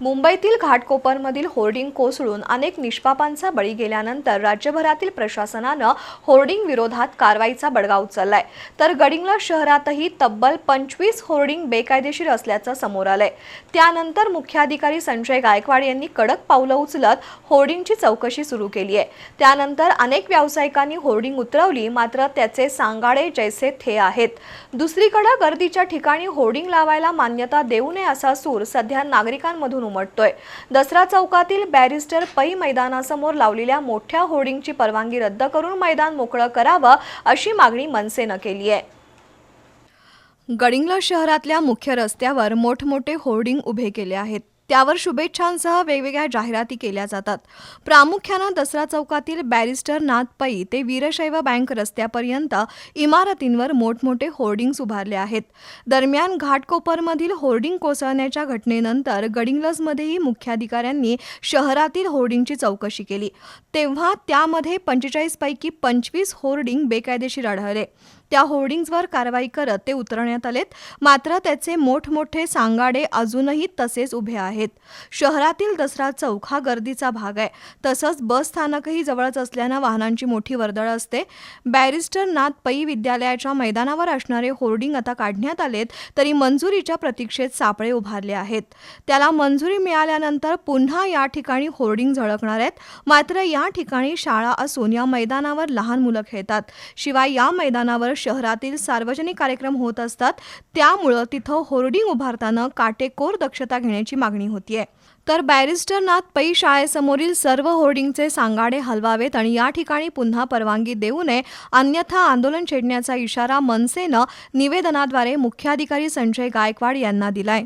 मुंबईतील घाटकोपरमधील होर्डिंग कोसळून अनेक निष्पापांचा बळी गेल्यानंतर राज्यभरातील प्रशासनानं होर्डिंग विरोधात कारवाईचा बडगा उचललाय. तर गडिंगला शहरातही तब्बल पंचवीस होर्डिंग बेकायदेशीर असल्याचं समोर आलंय. त्यानंतर मुख्याधिकारी संजय गायकवाड यांनी कडक पावलं उचलत होर्डिंगची चौकशी सुरू केली आहे. त्यानंतर अनेक व्यावसायिकांनी होर्डिंग उतरवली मात्र त्याचे सांगाडे जैसे थे आहेत. दुसरीकडे गर्दीच्या ठिकाणी होर्डिंग लावायला मान्यता देऊ नये असा सूर सध्या नागरिकांमधून उमटतोय. दसरा चौकातील बॅरिस्टर पै मैदानासमोर लावलेल्या मोठ्या होर्डिंगची परवानगी रद्द करून मैदान मोकळं करावं अशी मागणी मनसेनं केली आहे. गडिंग्लज शहरातल्या मुख्य रस्त्यावर मोठमोठे होर्डिंग उभे केले आहेत. त्यावर शुभेच्छांसह वेगवेगळ्या जाहिराती केल्या जातात. प्रामुख्यानं दसरा चौकातील बॅरिस्टर नाथ पै ते वीरशैव बँक रस्त्यापर्यंत इमारतींवर मोठमोठे होर्डिंग्स उभारले आहेत. दरम्यान घाटकोपरमधील होर्डिंग कोसळण्याच्या घटनेनंतर गडिंग्लजमध्येही मुख्याधिकाऱ्यांनी शहरातील होर्डिंगची चौकशी केली. तेव्हा त्यामध्ये पंचेचाळीसपैकी पंचवीस होर्डिंग बेकायदेशीर आढळले. त्या होर्डिंग्जवर कारवाई करत ते उतरण्यात आलेत. मात्र त्याचे मोठमोठे सांगाडे अजूनही तसेच उभे आहेत. शहरातील दसरा चौक हा गर्दीचा भाग आहे. तसंच बस स्थानकही जवळच असल्यानं वाहनांची मोठी वर्दळ असते. बॅरिस्टर नाथ पै विद्यालयाच्या मैदानावर असणारे होर्डिंग आता काढण्यात आलेत तरी मंजुरीच्या प्रतीक्षेत सापळे उभारले आहेत. त्याला मंजुरी मिळाल्यानंतर पुन्हा या ठिकाणी होर्डिंग झळकणार आहेत. मात्र या ठिकाणी शाळा असून या मैदानावर लहान मुलं खेळतात. शिवाय या मैदानावर शहरातील सार्वजनिक कार्यक्रम होत असतात त्यामुळं तिथं होर्डिंग उभारताना काटेकोर दक्षता घेण्याची मागणी होतीये. तर बॅरिस्टर नाथ पै शाळेसमोरील सर्व होर्डिंगचे सांगाडे हलवावेत आणि या ठिकाणी पुन्हा परवानगी देऊ नये अन्यथा आंदोलन छेडण्याचा इशारा मनसेनं निवेदनाद्वारे मुख्याधिकारी संजय गायकवाड यांना दिलाय.